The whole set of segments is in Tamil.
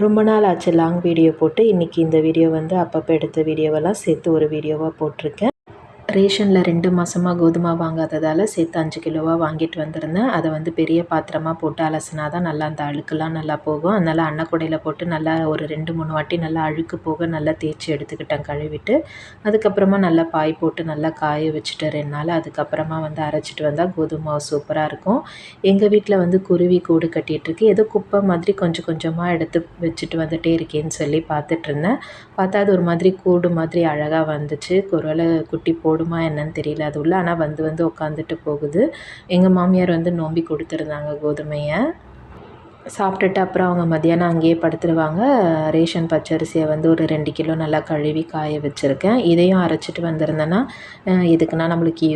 ரொம்ப நாள் ஆச்சு லாங் வீடியோ போட்டு. இன்றைக்கி இந்த வீடியோ வந்து அப்பப்போ எடுத்த வீடியோவெல்லாம் சேர்த்து ஒரு வீடியோவாக போட்டிருக்கேன். ரேஷனில் ரெண்டு மாதமாக கோதுமை வாங்காததால் சேர்த்து அஞ்சு கிலோவாக வாங்கிட்டு வந்திருந்தேன். அதை வந்து பெரிய பாத்திரமாக போட்டு அலசினா தான் நல்லா அந்த அழுக்கெல்லாம் நல்லா போகும். அதனால் அன்னக்கூடையில் போட்டு நல்லா ஒரு ரெண்டு மூணு வாட்டி நல்லா அழுக்கு போக நல்லா தேய்ச்சி எடுத்துக்கிட்டேன் கழுவிட்டு. அதுக்கப்புறமா நல்லா பாய் போட்டு நல்லா காய வச்சுட்டு ரெண்டு நாள். அதுக்கப்புறமா வந்து அரைச்சிட்டு வந்தால் கோதுமை சூப்பராக இருக்கும். எங்கள் வீட்டில் வந்து குருவி கூடு கட்டிகிட்ருக்கு ஏதோ குப்பை மாதிரி கொஞ்சம் கொஞ்சமாக எடுத்து வச்சுட்டு வந்துட்டே இருக்கேன்னு சொல்லி பார்த்துட்ருந்தேன் பார்த்தா அது ஒரு மாதிரி கூடு மாதிரி அழகாக வந்துச்சு. குரலை குட்டி போடுமா என்னன்னு தெரியல அது உள்ள ஆனால் வந்து வந்து உட்காந்துட்டு போகுது. எங்கள் மாமியார் வந்து நோம்பி கொடுத்துருந்தாங்க கோதுமையை. சாப்பிட்டுட்டு அப்புறம் அவங்க மத்தியானம் அங்கேயே படுத்துருவாங்க. ரேஷன் பச்சரிசியை வந்து ஒரு ரெண்டு கிலோ நல்லா கழுவி காய வச்சுருக்கேன். இதையும் அரைச்சிட்டு வந்திருந்தேன்னா அஹ் இதுக்குன்னா நம்மளுக்கு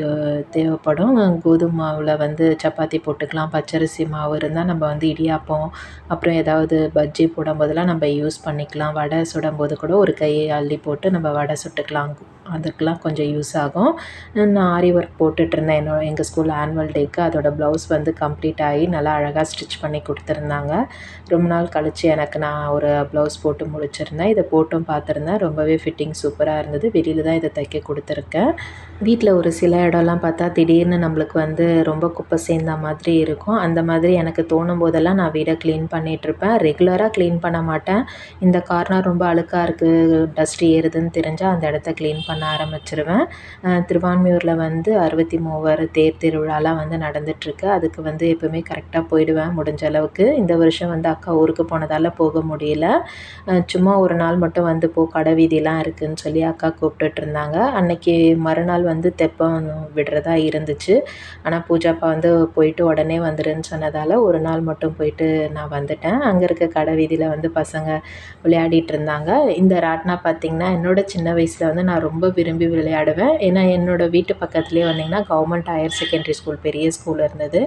தேவைப்படும். கோதுமை மாவில் வந்து சப்பாத்தி போட்டுக்கலாம். பச்சரிசி மாவு இருந்தால் நம்ம வந்து இடியாப்பம் அப்புறம் ஏதாவது பஜ்ஜி போடும்போதெல்லாம் நம்ம யூஸ் பண்ணிக்கலாம். வடை சுடும்போது கூட ஒரு கையை அள்ளி போட்டு நம்ம வடை சுட்டுக்கலாம். அதுக்கெலாம் கொஞ்சம் யூஸ் ஆகும். நான் ஆரி ஒர்க் போட்டுட்ருந்தேன் என்னோட எங்கள் ஸ்கூல் ஆனுவல் டேக்கு அதோடய ப்ளவுஸ் வந்து கம்ப்ளீட் ஆகி நல்லா அழகாக ஸ்டிச் பண்ணி கொடுத்துருந்தேன் சொன்னாங்க. ரொம்ப நாள் கழித்து எனக்கு நான் ஒரு ப்ளவுஸ் போட்டு முடிச்சிருந்தேன். இதை போட்டும் பார்த்துருந்தேன். ரொம்பவே ஃபிட்டிங் சூப்பராக இருந்தது. வெளியில் தான் இதை தைக்க கொடுத்துருக்கேன். வீட்டில் ஒரு சில இடம்லாம் பார்த்தா திடீர்னு நம்மளுக்கு வந்து ரொம்ப குப்பை சேர்ந்த மாதிரி இருக்கும். அந்த மாதிரி எனக்கு தோணும் போதெல்லாம் நான் வீடை க்ளீன் பண்ணிகிட்ருப்பேன் ரெகுலராக க்ளீன் பண்ண மாட்டேன். இந்த கார்னர் ரொம்ப அழுக்காக இருக்குது டஸ்ட் ஏறுதுன்னு தெரிஞ்சால் அந்த இடத்த க்ளீன் பண்ண ஆரம்பிச்சிருவேன். திருவான்மையூரில் வந்து அறுபத்தி மூவர் தேர் திருவிழாலாம் வந்து நடந்துட்டுருக்கு. அதுக்கு வந்து எப்போவுமே கரெக்டாக போயிடுவேன் முடிஞ்ச அளவுக்கு. இந்த வருஷம் வந்து அக்கா ஊருக்கு போனதால் போக முடியல. சும்மா ஒரு நாள் மட்டும் வந்து போ கடை வீதியெலாம் இருக்குதுன்னு சொல்லி அக்கா கூப்பிட்டுட்டு இருந்தாங்க அன்னைக்கு மறுநாள் வந்து தெப்பம் விடுறதா இருந்துச்சு. ஆனால் பூஜாப்பா வந்து போயிட்டு உடனே வந்துருன்னு சொன்னதால் ஒரு நாள் மட்டும் போயிட்டு நான் வந்துட்டேன். அங்கே இருக்க கடை வீதியில் வந்து பசங்க விளையாடிட்டு இருந்தாங்க இந்த ராட்னா பார்த்திங்கன்னா என்னோட சின்ன வயசில் வந்து நான் ரொம்ப விரும்பி விளையாடுவேன். ஏன்னா என்னோட வீட்டு பக்கத்துலேயே வந்தீங்கன்னா கவர்மெண்ட் ஹையர் செகண்டரி ஸ்கூல் பெரிய ஸ்கூல் இருந்தது.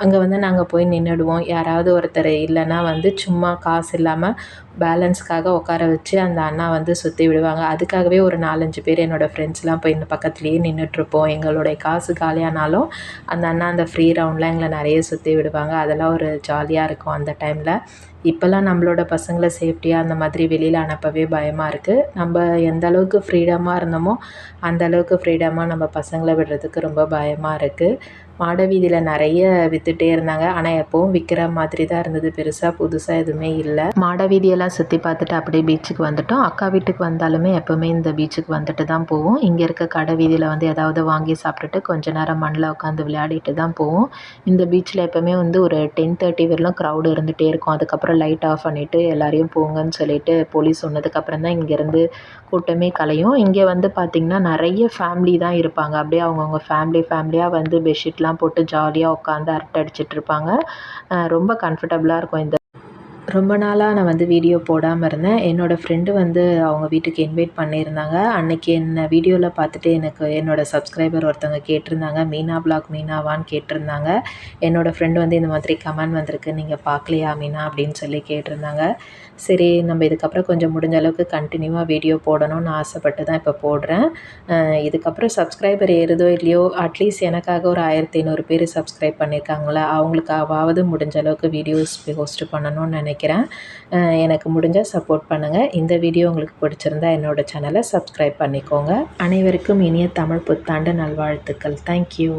அங்கே வந்து நாங்கள் போய் நின்றுடுவோம் யாராவது ஒருத்தர் இல்லைன்னா வந்து சும்மா காசு இல்லாமல் பேலன்ஸ்க்காக உட்கார வச்சு அந்த அண்ணா வந்து சுற்றி விடுவாங்க. அதுக்காகவே ஒரு நாலஞ்சு பேர் என்னோடய ஃப்ரெண்ட்ஸ்லாம் போய் இந்த பக்கத்துலேயே நின்றுட்டுருப்போம் எங்களுடைய காசு காலியானாலும் அந்த அண்ணா அந்த ஃப்ரீ ரவுண்டில் எங்களை நிறைய சுற்றி விடுவாங்க. அதெல்லாம் ஒரு ஜாலியாக இருக்கும் அந்த டைமில் இப்போல்லாம் நம்மளோட பசங்களை சேஃப்டியாக அந்த மாதிரி வெளியில் அனுப்பவே பயமாக இருக்குது நம்ம எந்த அளவுக்கு ஃப்ரீடமாக இருந்தோமோ அந்த அளவுக்கு ஃப்ரீடமாக நம்ம பசங்களை விடுறதுக்கு ரொம்ப பயமாக இருக்குது மாட வீதியில் நிறைய விற்றுட்டே இருந்தாங்க. ஆனால் எப்போவும் விற்கிற மாதிரி தான் இருந்தது. பெருசாக புதுசாக எதுவுமே இல்லை. மாட வீதியெல்லாம் சுற்றி பார்த்துட்டு அப்படியே பீச்சுக்கு வந்துட்டோம். அக்கா வீட்டுக்கு வந்தாலுமே எப்போவுமே இந்த பீச்சுக்கு வந்துட்டு தான் போவோம். இங்கே இருக்க கடை வீதியில் வந்து ஏதாவது வாங்கி சாப்பிட்டுட்டு கொஞ்ச நேரம் மண்ணில் உட்காந்து விளையாடிட்டு தான் போவோம். இந்த பீச்சில் எப்போவுமே வந்து ஒரு டென் தேர்ட்டி வரலாம் க்ரௌடு இருந்துகிட்டே இருக்கும். அதுக்கப்புறம் லைட் ஆஃப் பண்ணிவிட்டு எல்லாரையும் போங்கன்னு சொல்லிட்டு போலீஸ் சொன்னதுக்கப்புறம் தான் இங்கேருந்து கூட்டமே கலையும். இங்கே வந்து பார்த்திங்கன்னா நிறைய ஃபேமிலி தான் இருப்பாங்க. அப்படியே அவங்கவுங்க ஃபேமிலி ஃபேமிலியாக வந்து பெட்ஷீட்லாம் போட்டு ஜாலியாக உட்காந்து அரட்டை அடிச்சிட்ருப்பாங்க ரொம்ப கம்ஃபர்டபுளாக இருக்கும் இந்த ரொம்ப நாளாக நான் வந்து வீடியோ போடாமல் இருந்தேன். என்னோடய ஃப்ரெண்டு வந்து அவங்க வீட்டுக்கு இன்வைட் பண்ணியிருந்தாங்க. அன்னைக்கு என்ன வீடியோவில் பார்த்துட்டு எனக்கு என்னோடய சப்ஸ்கிரைபர் ஒருத்தவங்க கேட்டிருந்தாங்க. மீனா பிளாக் மீனாவான்னு கேட்டிருந்தாங்க. என்னோடய ஃப்ரெண்டு வந்து இந்த மாதிரி கமெண்ட் வந்திருக்கு நீங்கள் பார்க்கலையா மீனா அப்படின்னு சொல்லி கேட்டிருந்தாங்க. சரி நம்ம இதுக்கப்புறம் கொஞ்சம் முடிஞ்ச அளவுக்கு கண்டினியூவாக வீடியோ போடணும்னு ஆசைப்பட்டு தான் இப்போ போடுறேன். இதுக்கப்புறம் சப்ஸ்கிரைபர் ஏறுதோ இல்லையோ அட்லீஸ்ட் எனக்காக ஒரு ஆயிரத்தி ஐநூறு பேர் சப்ஸ்கிரைப் பண்ணியிருக்காங்களா அவங்களுக்காவது முடிஞ்ச அளவுக்கு வீடியோஸ் போஸ்ட் பண்ணணும்னு நினைக்கிறேன். நினைக்கிறேன். எனக்கு முடிஞ்சால் சப்போர்ட் பண்ணுங்கள் இந்த வீடியோ உங்களுக்கு பிடிச்சிருந்தா என்னோட சேனலை சப்ஸ்கிரைப் பண்ணிக்கோங்க. அனைவருக்கும் இனிய தமிழ் புத்தாண்டு நல்வாழ்த்துக்கள். தேங்க்யூ